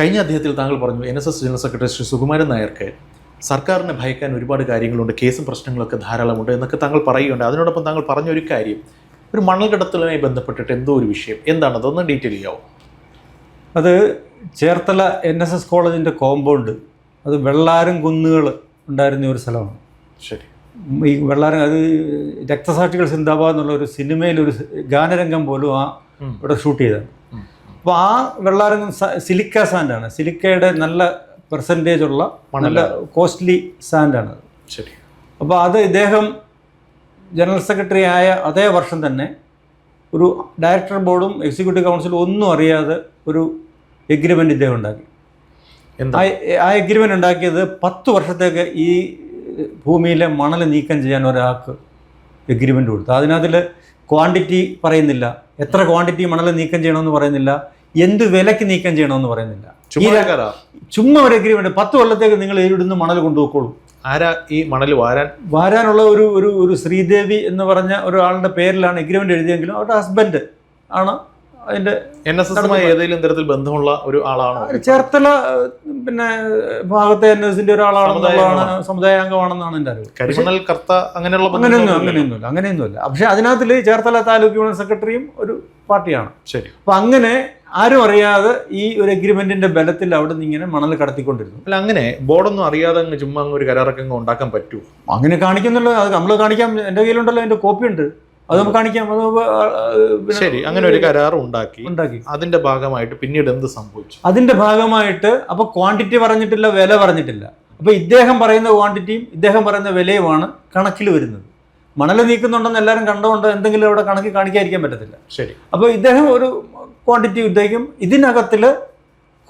കഴിഞ്ഞ അദ്ദേഹത്തിൽ താങ്കൾ പറഞ്ഞു N S S general secretary Shri Sukumaran നായർക്ക് സർക്കാരിനെ ഭയക്കാൻ ഒരുപാട് കാര്യങ്ങളുണ്ട് കേസും പ്രശ്നങ്ങളൊക്കെ ധാരാളമുണ്ട് എന്നൊക്കെ താങ്കൾ പറയുകയുണ്ട് അതിനോടൊപ്പം താങ്കൾ പറഞ്ഞ ഒരു കാര്യം ഒരു മണൽ കടത്തലുമായി ബന്ധപ്പെട്ടിട്ട് എന്തോ ഒരു വിഷയം. എന്താണ്? അതൊന്ന് ഡീറ്റെയിൽ ചെയ്യാവും? അത് ചേർത്തല എൻ എസ് എസ് കോളേജിന്റെ കോമ്പൗണ്ട്. അത് വെള്ളാരം കുന്നുകൾ ഉണ്ടായിരുന്ന ഒരു സ്ഥലമാണ്. ശരി. ഈ വെള്ളാരം അത് രക്തസാക്ഷികൾ സിന്ദാബാദ് എന്നുള്ള ഒരു സിനിമയിൽ ഒരു ഗാനരംഗം പോലും ആ ഇവിടെ ഷൂട്ട് ചെയ്തതാണ്. അപ്പോൾ ആ വെള്ളാരം സിലിക്ക സാൻഡാണ് സിലിക്കയുടെ നല്ല പെർസെന്റേജ് ഉള്ള നല്ല കോസ്റ്റ്ലി സാൻഡാണ് ആണ്. ശരി. അപ്പോൾ അത് ഇദ്ദേഹം ജനറൽ സെക്രട്ടറി ആയ അതേ വർഷം തന്നെ ഒരു ഡയറക്ടർ ബോർഡും എക്സിക്യൂട്ടീവ് കൗൺസിലും ഒന്നും അറിയാതെ ഒരു എഗ്രിമെന്റ് ഇദ്ദേഹം ഉണ്ടാക്കി. ആ എഗ്രിമെന്റ് ഉണ്ടാക്കിയത് പത്ത് വർഷത്തേക്ക് ഈ ഭൂമിയിലെ മണൽ നീക്കം ചെയ്യാൻ ഒരാൾക്ക് എഗ്രിമെന്റ് കൊടുത്തു. അതിനകത്തിൽ ക്വാണ്ടിറ്റി പറയുന്നില്ല. എത്ര ക്വാണ്ടിറ്റി മണൽ നീക്കം ചെയ്യണമെന്ന് പറയുന്നില്ല. എന്ത് വിലക്ക് നീക്കം ചെയ്യണമെന്ന് പറയുന്നില്ല. ചുമ്മാ ഒരു എഗ്രിമെന്റ് പത്ത് കൊല്ലത്തേക്ക് നിങ്ങൾ ഇവിടുന്ന് മണൽ കൊണ്ടുപോയിക്കോളൂ. ആരാ ഈ മണൽ വാരാൻ? വാരാനുള്ള ഒരു ഒരു ഒരു ശ്രീദേവി എന്ന് പറഞ്ഞ ഒരാളുടെ പേരിലാണ് എഗ്രിമെന്റ് എഴുതിയെങ്കിലും അവരുടെ ഹസ്ബൻഡ് ആണ്. എൻ എസ് എസുമായി ഏതെങ്കിലും തരത്തിൽ ബന്ധമുള്ള ഒരു ആളാണോ? ചേർത്തല പിന്നെ ഭാഗത്തെ എൻ എസിന്റെ ഒരാളാണെന്നുള്ളതാണ് സമുദായ അംഗമാണെന്നാണ് എന്റെ അറിവ്. കരിമണൽ കർത്ത അങ്ങനെയുള്ള അങ്ങനെയൊന്നും. അങ്ങനെയൊന്നുമില്ല അങ്ങനെയൊന്നുമില്ല. പക്ഷെ അതിനകത്തിൽ ചേർത്തല താലൂക്ക് യൂണിയൻ സെക്രട്ടറിയും ഒരു പാർട്ടിയാണ്. ശരി. അപ്പൊ അങ്ങനെ ആരും അറിയാതെ ഈ ഒരു അഗ്രിമെന്റിന്റെ ബലത്തിൽ അവിടെ നിന്ന് ഇങ്ങനെ മണൽ കടത്തിക്കൊണ്ടിരുന്നു. അല്ല അങ്ങനെ ബോർഡൊന്നും അറിയാതെ അങ്ങ് ചുമ്മാ അങ്ങ് ഒരു കരാറൊക്കെ അങ്ങ് ഉണ്ടാക്കാൻ പറ്റുമോ? അങ്ങനെ കാണിക്കുന്നല്ലോ അത് നമ്മൾ കാണിക്കാം. എന്റെ കയ്യിലുണ്ടല്ലോ അതിന്റെ കോപ്പി ഉണ്ട്. അത് നമുക്ക് കാണിക്കാം. അത് ശരി അങ്ങനെ ഒരു കരാർ ഉണ്ടാക്കി. ഉണ്ടാക്കി. അതിന്റെ ഭാഗമായിട്ട് പിന്നീട് എന്ത് സംഭവിച്ചു? അതിന്റെ ഭാഗമായിട്ട് അപ്പൊ ക്വാണ്ടിറ്റി പറഞ്ഞിട്ടില്ല വില പറഞ്ഞിട്ടില്ല. അപ്പൊ ഇദ്ദേഹം പറയുന്ന ക്വാണ്ടിറ്റിയും ഇദ്ദേഹം പറയുന്ന വിലയുമാണ് കണക്കിൽ വരുന്നത്. മണൽ നീക്കുന്നുണ്ടെന്ന് എല്ലാവരും കണ്ടുകൊണ്ട് എന്തെങ്കിലും അവിടെ കണക്ക് കാണിക്കാതിരിക്കാൻ പറ്റത്തില്ല. ശരി. അപ്പോൾ ഇദ്ദേഹം ഒരു ക്വാണ്ടിറ്റി ഉദ്ദേശിക്കും. ഇതിനകത്തിൽ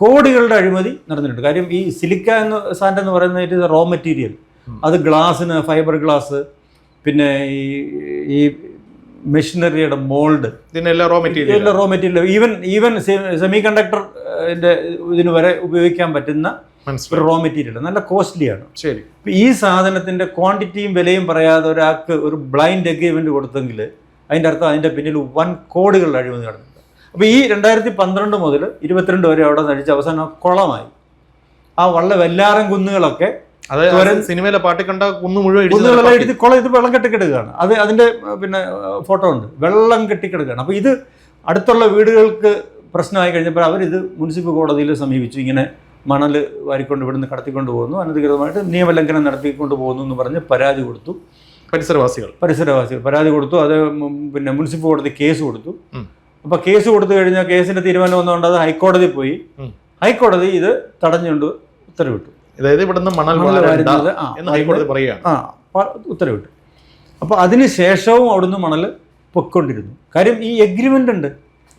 കോടികളുടെ അഴിമതി നടന്നിട്ടുണ്ട്. കാര്യം ഈ സിലിക്ക എന്ന് സാൻഡ് എന്ന് പറയുന്നത് റോ മെറ്റീരിയൽ. അത് ഗ്ലാസ്സിന് ഫൈബർ ഗ്ലാസ് പിന്നെ ഈ ഈ മെഷീനറിയുടെ മോൾഡ്. ഇതിനെല്ലാം raw material raw material even even semiconductor ഇതിന് വരെ ഉപയോഗിക്കാൻ പറ്റുന്ന ഒരു റോ മെറ്റീരിയൽ നല്ല കോസ്റ്റ്ലിയാണ് ശരി. ഈ സാധനത്തിന്റെ ക്വാണ്ടിറ്റിയും വിലയും പറയാതെ ഒരാൾക്ക് ഒരു ബ്ലൈൻഡ് എഗ്രിമെന്റ് കൊടുത്തെങ്കിൽ അതിന്റെ അർത്ഥം അതിന്റെ പിന്നിൽ വൻ കോടികൾ അഴിമതി നടന്നിട്ടുണ്ട്. അപ്പൊ ഈ രണ്ടായിരത്തി പന്ത്രണ്ട് മുതൽ ഇരുപത്തിരണ്ട് വരെ അവിടെ നടിച്ച് അവസാനം കുളമായി. ആ വള്ള വെല്ലാറം കുന്നുകളൊക്കെ അതായത് സിനിമയിലെ പാട്ട് കണ്ട കുന്ന് മുഴുവൻ ഇടിച്ച് കുളം ഇത് വെള്ളം കെട്ടിക്കിടക്കുകയാണ്. അത് അതിന്റെ പിന്നെ ഫോട്ടോ ഉണ്ട്. വെള്ളം കെട്ടിക്കിടക്കുകയാണ്. അപ്പൊ ഇത് അടുത്തുള്ള വീടുകൾക്ക് പ്രശ്നമായി കഴിഞ്ഞപ്പോൾ അവരിത് മുനിസിപ്പൽ കോടതിയിൽ സമീപിച്ചു. ഇങ്ങനെ മണൽ വാരിക്കൊണ്ട് ഇവിടുന്ന് കടത്തിക്കൊണ്ട് പോകുന്നു. അനധികൃതമായിട്ട് നിയമലംഘനം നടത്തിക്കൊണ്ട് പോകുന്നു എന്ന് പറഞ്ഞ് പരാതി കൊടുത്തു. പരിസരവാസികൾ. പരിസരവാസികൾ പരാതി കൊടുത്തു. അത് പിന്നെ മുനിസിപ്പൽ കോടതി കേസ് കൊടുത്തു. അപ്പൊ അപ്പോൾ കേസ് കൊടുത്തു കഴിഞ്ഞാൽ കേസിന്റെ തീരുമാനം വന്നുകൊണ്ട് അത് ഹൈക്കോടതി പോയി. ഹൈക്കോടതി ഇത് തടഞ്ഞുകൊണ്ട് ഉത്തരവിട്ടു. അതായത് ഇവിടുന്ന് മണൽ വാരുന്നത്, എന്ന് ഹൈക്കോടതി പറയുകയാണ്. ആ ഉത്തരവിട്ടു. അപ്പോൾ അതിന് ശേഷവും അവിടുന്ന് മണൽ പൊയ്ക്കൊണ്ടിരുന്നു. കാര്യം ഈ എഗ്രിമെന്റ് ഉണ്ട്.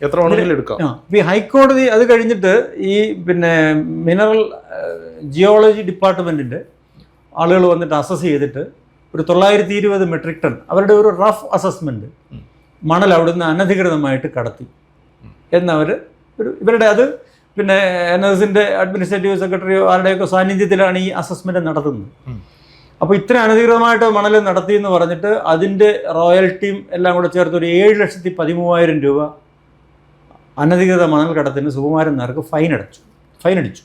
എത്ര വേണമെങ്കിലും എടുക്കാം. ഈ ഹൈക്കോടതി അത് കഴിഞ്ഞിട്ട് ഈ പിന്നെ മിനറൽ ജിയോളജി ഡിപ്പാർട്ട്മെന്റിന്റെ ആളുകൾ വന്നിട്ട് അസസ് ചെയ്തിട്ട് ഒരു തൊള്ളായിരത്തി ഇരുപത് മെട്രിക് ടൺ അവരുടെ ഒരു റഫ് അസസ്മെന്റ് മണൽ അവിടുന്ന് അനധികൃതമായിട്ട് കടത്തി. എന്നവർ ഒരു ഇവരുടെ അത് പിന്നെ എൻ എസിന്റെ അഡ്മിനിസ്ട്രേറ്റീവ് സെക്രട്ടറിയോ ആരുടെയൊക്കെ സാന്നിധ്യത്തിലാണ് ഈ അസസ്മെന്റ് നടത്തുന്നത്. അപ്പോൾ ഇത്ര അനധികൃതമായിട്ട് മണൽ നടത്തി എന്ന് പറഞ്ഞിട്ട് അതിന്റെ റോയൽറ്റിയും എല്ലാം കൂടെ ചേർത്ത് ഒരു ഏഴ് ലക്ഷത്തി പതിമൂവായിരം രൂപ അനധികൃത മണൽ കടത്തിന് സുകുമാരൻ നായർക്ക് ഫൈൻ അടച്ചു. ഫൈൻ അടിച്ചു.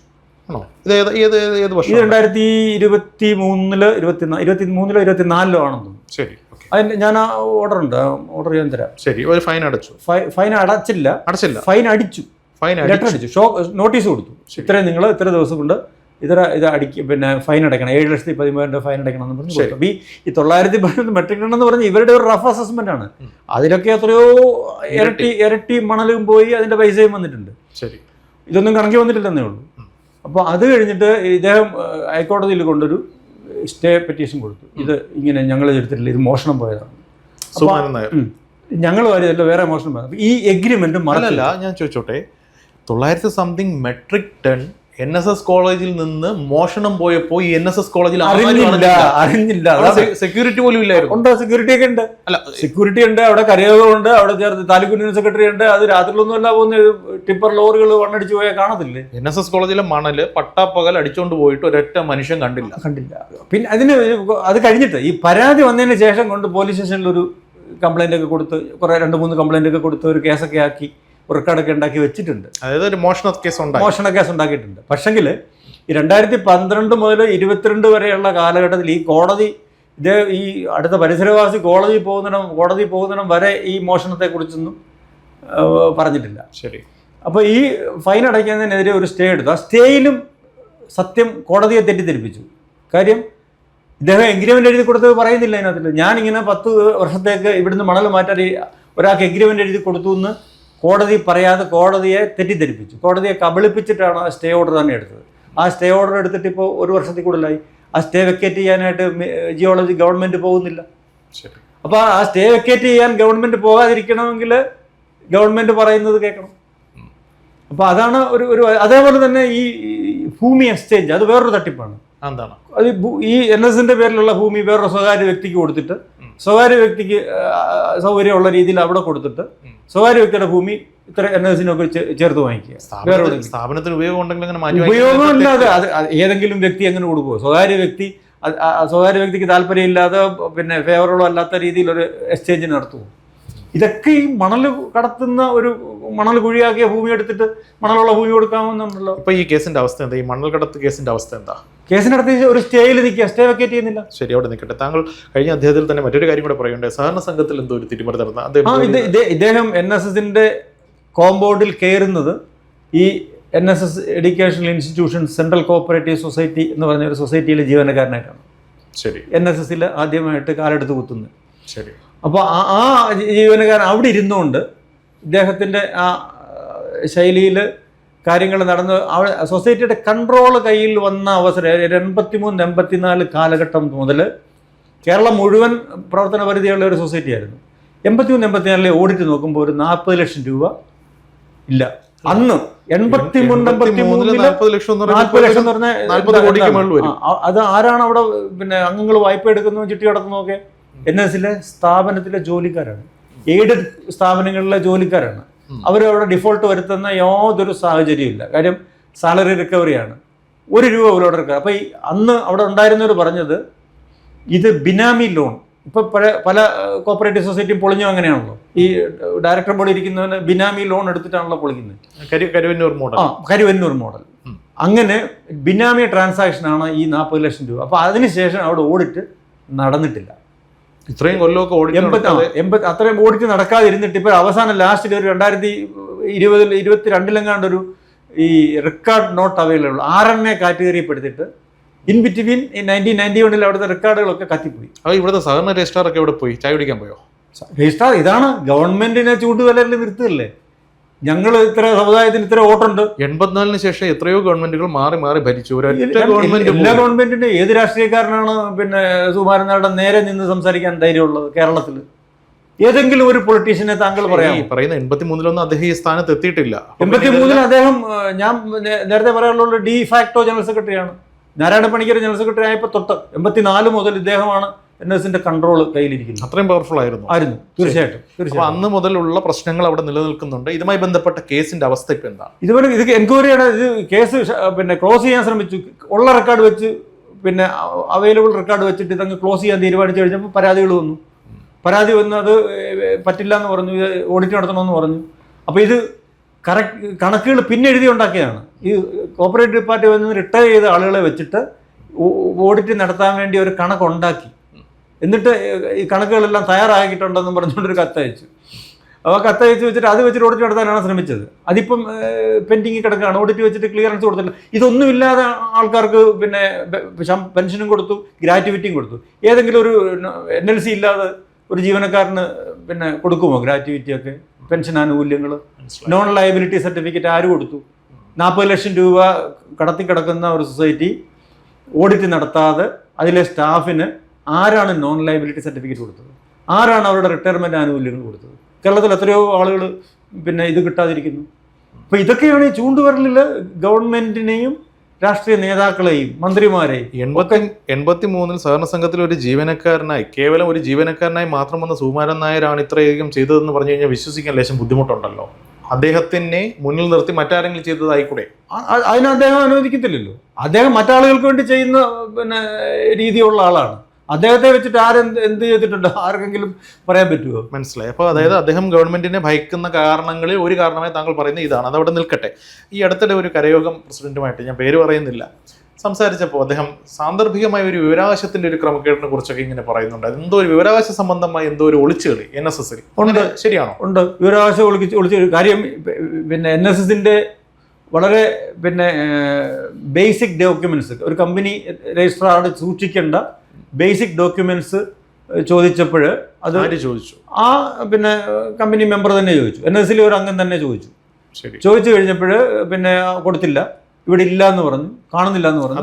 ഇത് രണ്ടായിരത്തി ഇരുപത്തി മൂന്നിൽ ഇരുപത്തി ഇരുപത്തി മൂന്നിലോ ഇരുപത്തി നാലിലോ ആണെന്ന് ശരി അതിന് ഞാൻ ആ ഓർഡർ ഉണ്ട് ഓർഡർ ചെയ്യാൻ തരാം. ശരി ഒരു ഫൈൻ അടച്ചു. ഫൈൻ അടച്ചില്ല. അടച്ചില്ല. ഫൈൻ അടിച്ചു. ഫൈൻ ലെറ്റർ അടിച്ചു. ഷോ നോട്ടീസ് കൊടുത്തു. ഇത്രയും നിങ്ങൾ ഇത്ര ദിവസം കൊണ്ട് ഇത്ര ഇത് അടിക്കും പിന്നെ ഫൈൻ അടയ്ക്കണം. ഏഴ് ലക്ഷത്തി പതിമൂവായിരം രൂപ ഫൈൻ അടയ്ക്കണം എന്ന് പറഞ്ഞു അപ്പം ഈ ഈ തൊള്ളായിരത്തി പതിനൊന്ന് മെട്രിക് ടൺ എന്ന് പറഞ്ഞ് ഇവരുടെ ഒരു റഫ് അസസ്മെന്റ് ആണ്. അതിലൊക്കെ എത്രയോ ഇരട്ടി. ഇരട്ടി മണലും പോയി അതിന്റെ പൈസയും വന്നിട്ടുണ്ട്. ശരി. ഇതൊന്നും കണക്കി വന്നിട്ടില്ലെന്നേ ഉള്ളൂ. അപ്പോൾ അത് കഴിഞ്ഞിട്ട് ഇദ്ദേഹം ഹൈക്കോടതിയിൽ കൊണ്ടൊരു സ്റ്റേ പെറ്റീഷൻ കൊടുത്തു. ഇത് ഇങ്ങനെ ഞങ്ങൾ എടുത്തിട്ടില്ല ഇത് മോഷണം പോയതാണ്. ഞങ്ങൾ വാരിയതല്ല വേറെ മോഷണം പോയത് ഈ എഗ്രിമെന്റ് മറന്നല്ല ഞാൻ ചോദിച്ചോട്ടെ തൊള്ളായിരത്തി something metric ton N S S കോളേജിൽ നിന്ന് മോഷണം പോയപ്പോ ഈ എൻ എസ് എസ് കോളേജിൽ അറിഞ്ഞില്ല അറിഞ്ഞില്ല. സെക്യൂരിറ്റി പോലും ഇല്ലായിരുന്നു. ഉണ്ട് സെക്യൂരിറ്റി ഒക്കെ ഉണ്ട്. അല്ല സെക്യൂരിറ്റി ഉണ്ട് അവിടെ കരയോഗമുണ്ട് അവിടെ ചേർത്ത് താലൂക്ക് യൂണിയൻ സെക്രട്ടറി ഉണ്ട്. അത് രാത്രിയിലൊന്നും അല്ല പോകുന്ന ടിപ്പർ ലോറികൾ വണ്ണടിച്ച് പോയാൽ കാണത്തില്ലേ? എൻ എസ് എസ് കോളേജിലെ മണൽ പട്ടാപ്പകൽ അടിച്ചോണ്ട് പോയിട്ട് ഒരൊറ്റ മനുഷ്യൻ കണ്ടില്ല. കണ്ടില്ല. പിന്നെ അതിന് അത് കഴിഞ്ഞിട്ട് ഈ പരാതി വന്നതിന് ശേഷം കൊണ്ട് പോലീസ് സ്റ്റേഷനിൽ ഒരു കംപ്ലൈന്റ് ഒക്കെ കൊടുത്ത് കുറെ രണ്ട് മൂന്ന് കംപ്ലൈന്റ് ഒക്കെ കൊടുത്ത് ഒരു കേസൊക്കെ ആക്കി. റെക്കോർഡൊക്കെ ഉണ്ടാക്കി വെച്ചിട്ടുണ്ട്. അതായത് ഒരു മോഷണ കേസ് മോഷണ കേസ് ഉണ്ടാക്കിയിട്ടുണ്ട്. പക്ഷെങ്കിൽ ഈ രണ്ടായിരത്തി പന്ത്രണ്ട് മുതൽ ഇരുപത്തിരണ്ട് വരെയുള്ള കാലഘട്ടത്തിൽ ഈ കോടതി ഇത് ഈ അടുത്ത പരിസരവാസി കോടതി പോകുന്നിടം കോടതി പോകുന്നിടം വരെ ഈ മോഷണത്തെക്കുറിച്ചൊന്നും പറഞ്ഞിട്ടില്ല. ശരി. അപ്പോൾ ഈ ഫൈൻ അടയ്ക്കുന്നതിനെതിരെ ഒരു സ്റ്റേ എടുത്തു. ആ സ്റ്റേയിലും സത്യം കോടതിയെ തെറ്റിദ്ധരിപ്പിച്ചു. കാര്യം ഇദ്ദേഹം എഗ്രിമെന്റ് എഴുതി കൊടുത്തത് പറയുന്നില്ല അതിനകത്തിൽ ഞാനിങ്ങനെ പത്ത് വർഷത്തേക്ക് ഇവിടുന്ന് മണൽ മാറ്റാൻ ഒരാൾക്ക് എഗ്രിമെന്റ് എഴുതി കൊടുത്തു എന്ന് കോടതി പറയാതെ കോടതിയെ തെറ്റിദ്ധരിപ്പിച്ചു. കോടതിയെ കബളിപ്പിച്ചിട്ടാണ് ആ സ്റ്റേ ഓർഡർ തന്നെ എടുത്തത്. ആ സ്റ്റേ ഓർഡർ എടുത്തിട്ട് ഇപ്പോൾ ഒരു വർഷത്തിൽ കൂടുതലായി. ആ സ്റ്റേ വെക്കേറ്റ് ചെയ്യാനായിട്ട് ജിയോളജി ഗവൺമെന്റ് പോകുന്നില്ല. അപ്പോൾ ആ സ്റ്റേ വെക്കേറ്റ് ചെയ്യാൻ ഗവൺമെന്റ് പോകാതിരിക്കണമെങ്കിൽ ഗവൺമെന്റ് പറയുന്നത് കേൾക്കണം. അപ്പോൾ അതാണ് ഒരു ഒരു അതേപോലെ തന്നെ ഈ ഭൂമി എക്സ്ചേഞ്ച് അത് വേറൊരു തട്ടിപ്പാണ്. എന്താണ് അത് ഈ എൻ എസ് എൻ എസിന്റെ പേരിലുള്ള ഭൂമി വേറൊരു സ്വകാര്യ വ്യക്തിക്ക് കൊടുത്തിട്ട്. സ്വകാര്യ വ്യക്തിക്ക് സൗകര്യമുള്ള രീതിയിൽ അവിടെ കൊടുത്തിട്ട്. സ്വകാര്യ വ്യക്തിയുടെ ഭൂമി ഇത്ര എൻ എസിനൊക്കെ ചേർത്ത് വാങ്ങിക്കുക. സ്ഥാപനത്തിന് ഉപയോഗം ഉണ്ടെങ്കിൽ അങ്ങനെ അത് ഏതെങ്കിലും വ്യക്തി അങ്ങനെ കൊടുക്കുക സ്വകാര്യ വ്യക്തി സ്വകാര്യ വ്യക്തിക്ക് താല്പര്യമില്ലാതെ പിന്നെ ഫേവറബിൾ അല്ലാത്ത രീതിയിൽ ഒരു എക്സ്ചേഞ്ച് നടത്തുമോ ഇതൊക്കെ ഈ മണൽ കടത്തുന്ന ഒരു മണൽ കുഴിയാക്കിയ ഭൂമി എടുത്തിട്ട് മണലുള്ള ഭൂമി കൊടുക്കാമെന്നുണ്ടല്ലോ ഇപ്പൊ ഈ കേസിന്റെ അവസ്ഥ എന്താ? ഈ മണൽ കടത്ത് കേസിന്റെ അവസ്ഥ എന്താ? കേസിനടുത്ത് ഒരു സ്റ്റേയിൽ നിൽക്കുക സ്റ്റേ വെക്കേറ്റ് ചെയ്യുന്നില്ല. ശരി അവിടെ നിൽക്കട്ടെ. താങ്കൾ കഴിഞ്ഞ അദ്ദേഹത്തിൽ തന്നെ മറ്റൊരു കാര്യം കൂടെ പറയുന്നുണ്ട് സഹകരണ സംഘത്തിൽ എന്തോ ഒരു തിരുമറി നടന്ന ഇദ്ദേഹം എൻ എസ് എസിന്റെ കോമ്പൗണ്ടിൽ കയറുന്നത് ഈ N S S educational institution central cooperative society എന്ന് പറഞ്ഞ ഒരു സൊസൈറ്റിയിലെ ജീവനക്കാരനായിട്ടാണ്. ശരി. എൻ എസ് എസിൽ ആദ്യമായിട്ട് കാലെടുത്ത് കുത്തുന്നത്. ശരി. അപ്പോൾ ആ ജീവനക്കാരൻ അവിടെ ഇരുന്നുകൊണ്ട് ഇദ്ദേഹത്തിന്റെ ആ ശൈലിയിൽ കാര്യങ്ങൾ നടന്ന് സൊസൈറ്റിയുടെ കൺട്രോൾ കയ്യിൽ വന്ന അവസരം എൺപത്തി മൂന്ന് എൺപത്തിനാല് കാലഘട്ടം മുതൽ കേരളം മുഴുവൻ പ്രവർത്തന പരിധിയുള്ള ഒരു സൊസൈറ്റി ആയിരുന്നു എൺപത്തി മൂന്ന് എൺപത്തിനാലിലെ ഓഡിറ്റ് നോക്കുമ്പോൾ ഒരു നാൽപ്പത് ലക്ഷം രൂപ ഇല്ല. അന്ന് എൺപത്തി നാൽപ്പത് ലക്ഷം എന്ന് പറഞ്ഞാൽ. അത് ആരാണ് അവിടെ പിന്നെ അംഗങ്ങൾ വായ്പ എടുക്കുന്നു ചിട്ടി കിടക്കുന്നതൊക്കെ എൻ എസിലെ സ്ഥാപനത്തിലെ ജോലിക്കാരാണ്. എയ്ഡഡ് സ്ഥാപനങ്ങളിലെ ജോലിക്കാരാണ്. അവരവിടെ ഡിഫോൾട്ട് വരുത്തുന്ന യാതൊരു സാഹചര്യമില്ല കാര്യം സാലറി റിക്കവറിയാണ് ഒരു രൂപ അവരോട് റിക്കവർ അപ്പോൾ ഈ അന്ന് അവിടെ ഉണ്ടായിരുന്നവർ പറഞ്ഞത് ഇത് ബിനാമി ലോൺ ഇപ്പോൾ പല പല കോപ്പറേറ്റീവ് സൊസൈറ്റിയും പൊളിഞ്ഞോ അങ്ങനെയാണല്ലോ. ഈ ഡയറക്ടർ ബോർഡ് ഇരിക്കുന്നവന് ബിനാമി ലോൺ എടുത്തിട്ടാണല്ലോ പൊളിക്കുന്നത്. കരു കരുവന്നൂർ മോഡൽ ആ കരുവന്നൂർ മോഡൽ അങ്ങനെ ബിനാമി ട്രാൻസാക്ഷൻ ആണ് ഈ നാൽപ്പത് ലക്ഷം രൂപ. അപ്പോൾ അതിനുശേഷം അവിടെ ഓഡിറ്റ് നടന്നിട്ടില്ല. ഇത്രയും കൊല്ലമൊക്കെ എൺപത്തി ആ, ഓടി എൺപത്തി അത്രയും ഓടിച്ച് നടക്കാതിരുന്നിട്ട് ഇപ്പോൾ അവസാനം ലാസ്റ്റിൽ ഒരു രണ്ടായിരത്തി ഇരുപതിൽ ഇരുപത്തി രണ്ടിലെങ്ങാണ്ട് ഒരു ഈ record not available R N A കാറ്റഗറിപ്പെടുത്തിയിട്ട് in between nineteen ninety വണ്ണിൽ അവിടുത്തെ റെക്കോർഡുകളൊക്കെ കത്തിപ്പോയി. അത് ഇവിടുത്തെ സഹകരണ രജിസ്ട്രാർ ഒക്കെ ഇവിടെ പോയി? ചായ കുടിക്കാൻ പോയോ? രജിസ്ട്രാർ ഇതാണ് ഗവൺമെന്റിനെ ചൂണ്ടുവിലയിൽ നിർത്തുകയല്ലേ? ഞങ്ങൾ ഇത്ര സമുദായത്തിന് ഇത്ര വോട്ടുണ്ട്. എൺപത്തിനാലിന് ശേഷം എത്രയോ ഗവൺമെന്റുകൾ മാറി മാറി ഭരിച്ചു. ഒരൊറ്റ എല്ലാ ഗവൺമെന്റ് എല്ലാ ഗവൺമെന്റിന്റെ ഏത് രാഷ്ട്രീയക്കാരനാണ് പിന്നെ സുകുമാരൻ നായുടെ നേരെ നിന്ന് സംസാരിക്കാൻ ധൈര്യമുള്ളത് കേരളത്തിൽ ഏതെങ്കിലും ഒരു പൊളിറ്റീഷ്യനെ താങ്കൾ പറയാം പറയുന്ന എൺപത്തി മൂന്നിലൊന്നും അദ്ദേഹം ഈ സ്ഥാനത്ത് എത്തിയിട്ടില്ല. എൺപത്തി മൂന്നിൽ അദ്ദേഹം ഞാൻ നേരത്തെ പറയാനുള്ള ഡി ഫാക്ടോ ജനറൽ സെക്രട്ടറിയാണ് നാരായണ പണിക്കർ ജനറൽ സെക്രട്ടറി ആയപ്പോൾ തൊട്ട് എൺപത്തിനാല് മുതൽ ഇദ്ദേഹമാണ് എൻ കൺട്രോൾ കയ്യിലിരിക്കുന്നു. അത്രയും പവർഫുൾ ആയിരുന്നു. ആയിരുന്നു. തീർച്ചയായിട്ടും തീർച്ചയായിട്ടും. അന്ന് മുതലുള്ള പ്രശ്നങ്ങൾ അവിടെ നിലനിൽക്കുന്നുണ്ട്. ഇതുമായി ബന്ധപ്പെട്ട കേസിന്റെ അവസ്ഥ ഇപ്പൊ എന്താണ്? ഇതുപോലെ ഇത് എൻക്വയറിയാണ് ഇത് കേസ് പിന്നെ ക്ലോസ് ചെയ്യാൻ ശ്രമിച്ചു. ഉള്ള റെക്കോർഡ് വെച്ച് പിന്നെ അവൈലബിൾ റെക്കോർഡ് വെച്ചിട്ട് ഇതങ്ങ് ക്ലോസ് ചെയ്യാൻ തീരുമാനിച്ചു കഴിഞ്ഞപ്പോൾ പരാതികൾ വന്നു. പരാതി വന്ന് അത് പറ്റില്ല എന്ന് പറഞ്ഞു. ഇത് ഓഡിറ്റ് നടത്തണമെന്ന് പറഞ്ഞു. അപ്പോൾ ഇത് കറക്റ്റ് കണക്കുകൾ പിന്നെ എഴുതി ഉണ്ടാക്കിയതാണ്. ഈ കോപ്പറേറ്റീവ് പാർട്ടി വന്ന് റിട്ടയർ ചെയ്ത ആളുകളെ വെച്ചിട്ട് ഓഡിറ്റ് നടത്താൻ വേണ്ടി ഒരു കണക്കുണ്ടാക്കി. എന്നിട്ട് ഈ കണക്കുകളെല്ലാം തയ്യാറാക്കിയിട്ടുണ്ടെന്നും പറഞ്ഞുകൊണ്ട് ഒരു കത്തയച്ചു അപ്പോൾ കത്തയച്ച് വെച്ചിട്ട് അത് വെച്ചിട്ട് ഓഡിറ്റ് നടത്താനാണ് ശ്രമിച്ചത്? അതിപ്പം പെൻഡിങ് കിടക്കുകയാണ്. ഓഡിറ്റ് വെച്ചിട്ട് ക്ലിയറൻസ് കൊടുത്തില്ല. ഇതൊന്നുമില്ലാതെ ആൾക്കാർക്ക് പിന്നെ പെൻഷനും കൊടുത്തു ഗ്രാറ്റുവിറ്റിയും കൊടുത്തു. ഏതെങ്കിലും ഒരു എൻ എൽ സി ഇല്ലാതെ ഒരു ജീവനക്കാരന് പിന്നെ കൊടുക്കുമോ ഗ്രാറ്റുവിറ്റിയൊക്കെ? പെൻഷൻ ആനുകൂല്യങ്ങൾ. നോൺ ലയബിലിറ്റി സർട്ടിഫിക്കറ്റ് ആര് കൊടുത്തു? നാൽപ്പത് ലക്ഷം രൂപ കടത്തി കിടക്കുന്ന ഒരു സൊസൈറ്റി ഓഡിറ്റ് നടത്താതെ അതിലെ സ്റ്റാഫിന് ആരാണ് നോൺ ലയബിലിറ്റി സർട്ടിഫിക്കറ്റ് കൊടുത്തത്? ആരാണ് അവരുടെ റിട്ടയർമെന്റ് ആനുകൂല്യങ്ങൾ കൊടുത്തത്? കേരളത്തിൽ എത്രയോ ആളുകൾ പിന്നെ ഇത് കിട്ടാതിരിക്കുന്നു. അപ്പോൾ ഇതൊക്കെയാണ് ഈ ചൂണ്ടുവരലിൽ ഗവൺമെന്റിനെയും രാഷ്ട്രീയ നേതാക്കളെയും മന്ത്രിമാരെയും എൺപത്തി എൺപത്തി മൂന്നിൽ സഹകരണ സംഘത്തിൽ ഒരു ജീവനക്കാരനായി കേവലം ഒരു ജീവനക്കാരനായി മാത്രം വന്ന സുകുമാരൻ നായരാണ് ഇത്രയധികം ചെയ്തതെന്ന് പറഞ്ഞു കഴിഞ്ഞാൽ വിശ്വസിക്കാൻ ലേശം ബുദ്ധിമുട്ടുണ്ടല്ലോ. അദ്ദേഹത്തിനെ മുന്നിൽ നിർത്തി മറ്റാരെങ്കിലും ചെയ്തതായിക്കൂടെ? അതിന് അദ്ദേഹം അനുവദിക്കത്തില്ലല്ലോ. അദ്ദേഹം മറ്റാളുകൾക്ക് വേണ്ടി ചെയ്യുന്ന പിന്നെ രീതിയുള്ള ആളാണ്. അദ്ദേഹത്തെ വെച്ചിട്ട് ആരെന്ത് എന്ത് ചെയ്തിട്ടുണ്ടോ? ആർക്കെങ്കിലും പറയാൻ പറ്റുമോ മനസ്സിലായി. അപ്പോൾ അതായത് അദ്ദേഹം ഗവൺമെന്റിനെ ഭയക്കുന്ന കാരണങ്ങളിൽ ഒരു കാരണമായി താങ്കൾ പറയുന്നത് ഇതാണ്. അതവിടെ നിൽക്കട്ടെ. ഈ അടുത്തിടെ ഒരു കരയോഗം പ്രസിഡന്റുമായിട്ട് ഞാൻ പേര് പറയുന്നില്ല. സംസാരിച്ചപ്പോൾ അദ്ദേഹം സാന്ദർഭികമായ ഒരു വിവരാവകാശത്തിന്റെ ഒരു ക്രമക്കേടിനെ കുറിച്ചൊക്കെ ഇങ്ങനെ പറയുന്നുണ്ട്. എന്തോ ഒരു വിവരാവകാശ സംബന്ധമായ എന്തോ ഒരു ഒളിച്ചുകളി എൻ എസ് എസിൽ ഉണ്ട്. ശരിയാണോ? ഉണ്ട്. വിവരാവകാശം ഒളിച്ച് ഒളിച്ച് കാര്യം പിന്നെ എൻ എസ് എസിന്റെ വളരെ പിന്നെ ബേസിക് ഡോക്യുമെന്റ്സ് ഒരു കമ്പനി രജിസ്ട്രാർ സൂക്ഷിക്കേണ്ട ബേസിക് ഡോക്യുമെന്റ്സ് ചോദിച്ചപ്പോൾ അത് ചോദിച്ചു? ആ പിന്നെ കമ്പനി മെമ്പർ തന്നെ ചോദിച്ചു. എൻ എസ് ഒരു അംഗം തന്നെ ചോദിച്ചു. ചോദിച്ചു കഴിഞ്ഞപ്പോൾ പിന്നെ കൊടുത്തില്ല. ഇവിടെ ഇല്ല എന്ന് പറഞ്ഞു. കാണുന്നില്ല എന്ന് പറഞ്ഞു.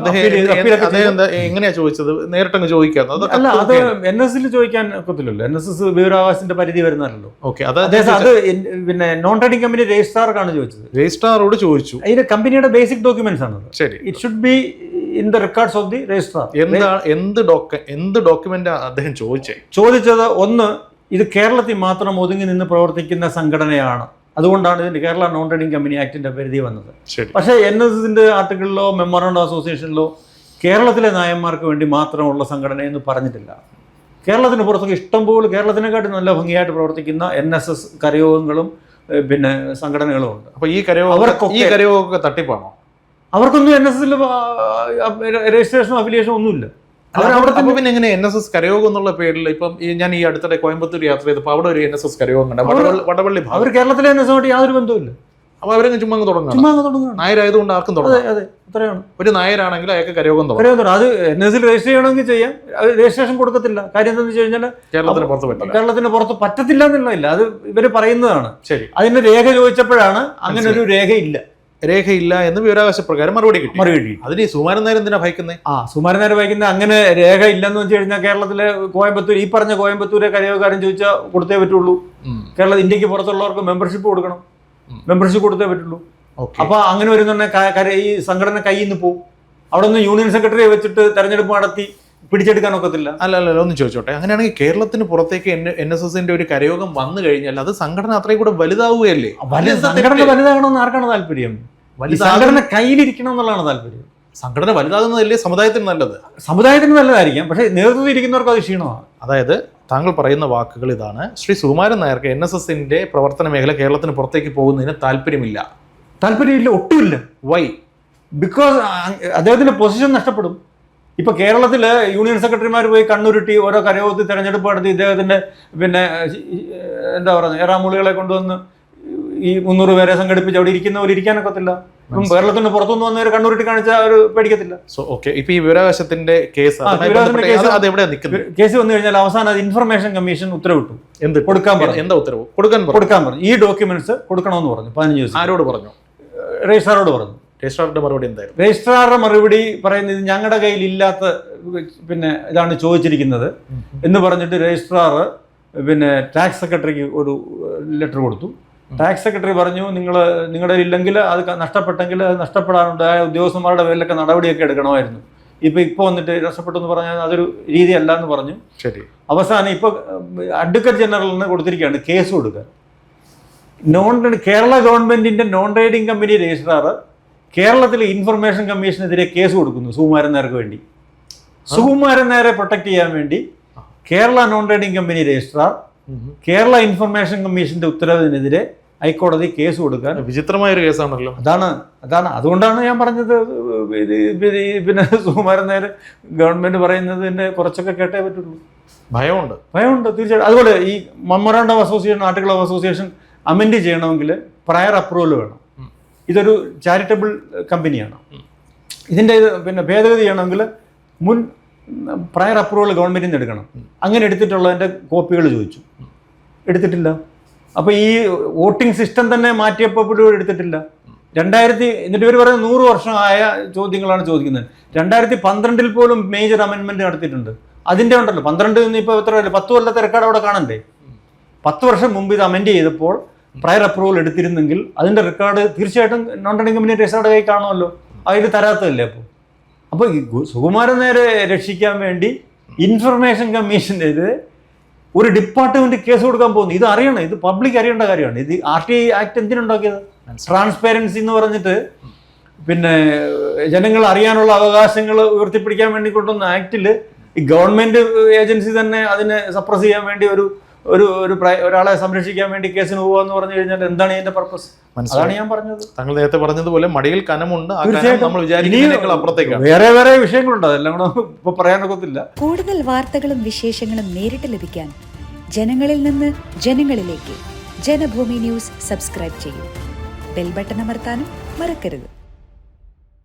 എങ്ങനെയാ ചോദിച്ചത്? നേരിട്ടങ്ങ് ചോദിക്കാന്ന് അത് അല്ല അത് എൻ എസ് ചോദിക്കാൻ ഒക്കത്തില്ലല്ലോ. എൻ എസ് എസ് വിവരാവകാശത്തിന്റെ പരിധി വരുന്നല്ലോ ഓക്കെ അത് പിന്നെ നോൺ ട്രേഡിംഗ് കമ്പനി രജിസ്ട്രാർക്കാണ് ചോദിച്ചത്. രജിസ്ട്രാറോട് ചോദിച്ചു. അതിന്റെ കമ്പനിയുടെ ബേസിക് ഡോക്യുമെന്റ്സ് ആണ് ശരി. It should be in the records of the registrar എന്താണ് എന്ത് ഡോക്യ എന്ത് ഡോക്യുമെന്റ് അദ്ദേഹം ചോദിച്ചേ? ചോദിച്ചത് ഒന്ന് ഇത് കേരളത്തിൽ മാത്രം ഒതുങ്ങി നിന്ന് പ്രവർത്തിക്കുന്ന സംഘടനയാണ്. അതുകൊണ്ടാണ് ഇതിന്റെ കേരള നോൺ ട്രേഡിംഗ് കമ്പനി ആക്ടിന്റെ പരിധി വന്നത്. പക്ഷേ എൻ എസ് എസിന്റെ ആർട്ടിക്കിളിലോ മെമ്മോറണ്ടം അസോസിയേഷനിലോ കേരളത്തിലെ നായന്മാർക്ക് വേണ്ടി മാത്രമുള്ള സംഘടന എന്ന് പറഞ്ഞിട്ടില്ല. കേരളത്തിന് പുറത്തൊക്കെ ഇഷ്ടംപോലെ കേരളത്തിനെക്കാട്ടി നല്ല ഭംഗിയായിട്ട് പ്രവർത്തിക്കുന്ന എൻ എസ് എസ് കരയോഗങ്ങളും പിന്നെ സംഘടനകളും ഉണ്ട്. അപ്പൊ ഈ കരയോഗം ഈ കരയോഗമൊക്കെ തട്ടിപ്പാണോ? അവർക്കൊന്നും എൻ എസ് എസിൽ രജിസ്ട്രേഷനോ അഫിലിയേഷനോ ഒന്നുമില്ല പിന്നെ എങ്ങനെ എൻ എസ് എസ് കരയോഗം എന്നുള്ള പേരിൽ ഇപ്പം ഞാൻ ഈ അടുത്തിടെ കോയമ്പത്തൂർ യാത്ര ചെയ്തപ്പോൾ അവിടെ ഒരു എൻ എസ് എസ് കരയോഗം കണ്ട. വടവള്ളി അവർ കേരളത്തിലെ എൻ എസ് എസുമായിട്ട് യാതൊരു ബന്ധവുമില്ല. അപ്പൊ അവരങ്ങ് ചുമ്മാ നായരായതുകൊണ്ട് ആർക്കും തുടങ്ങും അതെ അത്രയാണ്. ഒരു നായരാണെങ്കിൽ അയാൾക്ക് കരയോഗം തുടങ്ങാം. അത് എൻ എസിൽ രജിസ്റ്റർ ചെയ്യണമെങ്കിൽ ചെയ്യാം. അത് രജിസ്ട്രേഷൻ കൊടുക്കത്തില്ല. കാര്യം എന്താണെന്ന് വെച്ച് കഴിഞ്ഞാൽ കേരളത്തിന് പുറത്ത് പറ്റില്ല. കേരളത്തിന് പുറത്ത് പറ്റത്തില്ല എന്നുള്ളതില്ല അത് ഇവർ പറയുന്നതാണ്. ശരി. അതിന്റെ രേഖ ചോദിച്ചപ്പോഴാണ് അങ്ങനെ ഒരു രേഖയില്ല. രേഖയില്ല എന്ന് വിവരാവകാശ പ്രകാരം മറുപടി കിട്ടി. മറുപടി അതിന് ഈ സുമാരൻ നായർ എന്തിനാ ഭയക്കുന്നത് ആ സുമാരൻ നേരം ഭയക്കുന്നത് അങ്ങനെ രേഖ ഇല്ലെന്ന് വെച്ച് കഴിഞ്ഞാൽ കേരളത്തിലെ കോയമ്പത്തൂർ ഈ പറഞ്ഞ കോയമ്പത്തൂരെ കരയോഗക്കാരൻ ചോദിച്ചാൽ കൊടുത്തേ പറ്റുള്ളൂ. കേരള ഇന്ത്യയ്ക്ക് പുറത്തുള്ളവർക്ക് മെമ്പർഷിപ്പ് കൊടുക്കണം. മെമ്പർഷിപ്പ് കൊടുത്തേ പറ്റുള്ളൂ. ഓക്കെ. അപ്പൊ അങ്ങനെ വരുന്നുണ്ടെങ്കിൽ ഈ സംഘടന കയ്യിൽ നിന്ന് പോകും. അവിടെ നിന്ന് യൂണിയൻ സെക്രട്ടറിയെ വെച്ചിട്ട് തെരഞ്ഞെടുപ്പ് നടത്തി പിടിച്ചെടുക്കാൻ ഒക്കത്തില്ല. അല്ല അല്ല ഒന്ന് ചോദിച്ചോട്ടെ. അങ്ങനെയാണെങ്കിൽ കേരളത്തിന് പുറത്തേക്ക് എൻ എസ് എസിന്റെ ഒരു കരയോഗം വന്നു കഴിഞ്ഞാൽ അത് സംഘടന അത്രയും കൂടെ വലുതാവുകയല്ലേ? വലുതാകണമെന്ന് ആർക്കാണ് താല്പര്യം? സംഘടന കയ്യിലിരിക്കണം എന്നുള്ളതാണ് താല്പര്യം. സംഘടന വലുതാകുന്നതല്ലേ സമുദായത്തിന് നല്ലത്? സമുദായത്തിന് നല്ലതായിരിക്കാം പക്ഷേ നേതൃത്വത്തിൽ ഇരിക്കുന്നവർക്ക് അത് ക്ഷീണമാണ്. അതായത് താങ്കൾ പറയുന്ന വാക്കുകൾ ഇതാണ്. ശ്രീ സുകുമാരൻ നായർക്ക് എൻ എസ് എസിന്റെ പ്രവർത്തന മേഖല കേരളത്തിന് പുറത്തേക്ക് പോകുന്നതിന് താല്പര്യമില്ല. താല്പര്യമില്ല ഒട്ടുമില്ല. വൈ ബിക്കോസ് അദ്ദേഹത്തിന്റെ പൊസിഷൻ നഷ്ടപ്പെടും. ഇപ്പൊ കേരളത്തിൽ യൂണിയൻ സെക്രട്ടറിമാർ പോയി കണ്ണുരുട്ടി ഓരോ കരയോഗത്തിൽ തെരഞ്ഞെടുപ്പ് നടത്തി ഇദ്ദേഹത്തിന്റെ പിന്നെ എന്താ പറയുക ഏറാമൂളികളെ കൊണ്ടുവന്ന് ഈ മുന്നൂറ് പേരെ സംഘടിപ്പിച്ച് അവിടെ ഇരിക്കുന്നവർ ഇരിക്കാനൊക്കത്തില്ല കേരളത്തിന് പുറത്തുനിന്ന് വന്നവർ കണ്ണൂരിട്ട് കാണിച്ച അവർ പേടിക്കത്തില്ല. ഓക്കെ ഇപ്പൊ ഈ വിവരാവകാശത്തിന്റെ കേസ് കേസ് വന്നു കഴിഞ്ഞാൽ അവസാനം അത് ഇൻഫർമേഷൻ കമ്മീഷൻ ഉത്തരവിട്ടു. എന്ത് കൊടുക്കാൻ പറഞ്ഞു. എന്താ ഉത്തരവ്? കൊടുക്കാൻ കൊടുക്കാൻ പറഞ്ഞു. ഈ ഡോക്യുമെന്റ്സ് കൊടുക്കണമെന്ന് പറഞ്ഞു പതിനഞ്ച് ദിവസം. ആരോട് പറഞ്ഞു? രജിസ്ട്രാറോട് പറഞ്ഞു. രജിസ്ട്രാറിന്റെ മറുപടി എന്തായിരുന്നു? രജിസ്ട്രാറുടെ മറുപടി പറയുന്നത് ഞങ്ങളുടെ കയ്യിൽ ഇല്ലാത്ത പിന്നെ ഇതാണ് ചോദിച്ചിരിക്കുന്നത് എന്ന് പറഞ്ഞിട്ട് രജിസ്ട്രാർ പിന്നെ ടാക്സ് സെക്രട്ടറിക്ക് ഒരു ലെറ്റർ കൊടുത്തു. ടാക്സ് സെക്രട്ടറി പറഞ്ഞു നിങ്ങൾ നിങ്ങളുടെ ഇല്ലെങ്കിൽ അത് നഷ്ടപ്പെട്ടെങ്കിൽ അത് നഷ്ടപ്പെടാനുണ്ടായ ഉദ്യോഗസ്ഥന്മാരുടെ പേരിലൊക്കെ നടപടിയൊക്കെ എടുക്കണമായിരുന്നു. ഇപ്പൊ ഇപ്പൊ വന്നിട്ട് രക്ഷപ്പെട്ടു എന്ന് പറഞ്ഞാൽ അതൊരു രീതിയല്ല എന്ന് പറഞ്ഞു. ശരി. അവസാനം ഇപ്പൊ അഡ്വക്കേറ്റ് ജനറലിന് കൊടുത്തിരിക്കുകയാണ് കേസ് കൊടുക്കാൻ നോൺ കേരള ഗവൺമെന്റിന്റെ നോൺ ട്രേഡിംഗ് കമ്പനി രജിസ്ട്രാർ കേരളത്തിലെ ഇൻഫർമേഷൻ കമ്മീഷനെതിരെ കേസ് കൊടുക്കുന്നു സുകുമാരൻ നേർക്ക് വേണ്ടി. സുകുമാരൻ നേരെ പ്രൊട്ടക്ട് ചെയ്യാൻ വേണ്ടി Kerala non trading company registrar Kerala information കമ്മീഷന്റെ ഉത്തരവിനെതിരെ ഹൈക്കോടതി കേസ് കൊടുക്കാൻ വിചിത്രമായ ഒരു കേസാണല്ലോ. അതാണ് അതാണ്. അതുകൊണ്ടാണ് ഞാൻ പറഞ്ഞത് പിന്നെ സുകുമാരൻ നേരെ ഗവൺമെന്റ് പറയുന്നതിന്റെ കുറച്ചൊക്കെ കേട്ടേ പറ്റുള്ളൂ. ഭയമുണ്ട്. ഭയമുണ്ട് തീർച്ചയായിട്ടും. അതുപോലെ ഈ memorandum of association article of association amend ചെയ്യണമെങ്കിൽ പ്രയർ അപ്രൂവൽ വേണം. ഇതൊരു ചാരിറ്റബിൾ കമ്പനിയാണ്. ഇതിന്റെ പിന്നെ ഭേദഗതി ചെയ്യണമെങ്കിൽ മുൻ പ്രയർ അപ്രൂവൽ ഗവൺമെന്റിൽ നിന്ന് എടുക്കണം. അങ്ങനെ എടുത്തിട്ടുള്ളതിന്റെ കോപ്പികൾ ചോദിച്ചു. എടുത്തിട്ടില്ല. അപ്പോൾ ഈ വോട്ടിംഗ് സിസ്റ്റം തന്നെ മാറ്റിയപ്പോൾ എടുത്തിട്ടില്ല. രണ്ടായിരത്തി എന്നിട്ട് ഇവർ പറയുന്നത് നൂറ് വർഷമായ ചോദ്യങ്ങളാണ് ചോദിക്കുന്നത്. രണ്ടായിരത്തി പന്ത്രണ്ടിൽ പോലും മേജർ അമെൻമെന്റ് നടത്തിയിട്ടുണ്ട്. അതിന്റെ ഉണ്ടല്ലോ. പന്ത്രണ്ട് നിന്ന് ഇപ്പോൾ എത്ര? പത്ത് കൊല്ലത്തെ റെക്കോർഡ് അവിടെ കാണണ്ടേ? പത്ത് വർഷം മുമ്പ് ഇത് അമെൻഡ് ചെയ്തപ്പോൾ പ്രയർ അപ്രൂവൽ എടുത്തിരുന്നെങ്കിൽ അതിന്റെ റെക്കോർഡ് തീർച്ചയായിട്ടും നോൺ റണ്ണിംഗ് കമ്പനി രജിസ്റ്ററുടെ കൈ കാണുമല്ലോ. അതിൽ തരാത്തതല്ലേ അപ്പോൾ അപ്പോൾ ഈ സുകുമാരൻ നേരെ രക്ഷിക്കാൻ വേണ്ടി ഇൻഫർമേഷൻ കമ്മീഷനെതിരെ ഒരു ഡിപ്പാർട്ട്മെന്റ് കേസ് കൊടുക്കാൻ പോകുന്നു. ഇത് അറിയണം. ഇത് പബ്ലിക് അറിയേണ്ട കാര്യമാണ്. ഇത് ആർ ടി ഐ ആക്ട് എന്തിനുണ്ടാക്കിയത്? ട്രാൻസ്പെറൻസി എന്ന് പറഞ്ഞിട്ട് പിന്നെ ജനങ്ങൾ അറിയാനുള്ള അവകാശങ്ങൾ ഉയർത്തിപ്പിടിക്കാൻ വേണ്ടി കൊണ്ടുവന്ന ആക്ടിൽ ഈ ഗവൺമെന്റ് ഏജൻസി തന്നെ അതിനെ സപ്രസ് ചെയ്യാൻ വേണ്ടി ഒരു ഒരു ഒരു ഒരാളെ സംരക്ഷിക്കാൻ വേണ്ടി കേസിന് പോവാന്ന് പറഞ്ഞു കഴിഞ്ഞാൽ എന്താണ് ഇതിന്റെ പർപ്പസ് അതാണ് ഞാൻ പറഞ്ഞത്. താങ്കൾ നേരത്തെ പറഞ്ഞതുപോലെ മടിയിൽ കനമുണ്ട് നമ്മൾ അപ്പുറത്തേക്കാണ്. വേറെ വേറെ വിഷയങ്ങളുണ്ട് അതെല്ലാം കൂടെ ഇപ്പൊ പറയാനൊക്കത്തില്ല കൂടുതൽ വാർത്തകളും വിശേഷങ്ങളും നേരിട്ട് ലഭിക്കാൻ ജനങ്ങളിൽ നിന്ന് ജനങ്ങളിലേക്ക് ജനഭൂമി ന്യൂസ് സബ്സ്ക്രൈബ് ചെയ്യും. ബെൽ ബട്ടൺ അമർത്താനും മറക്കരുത്.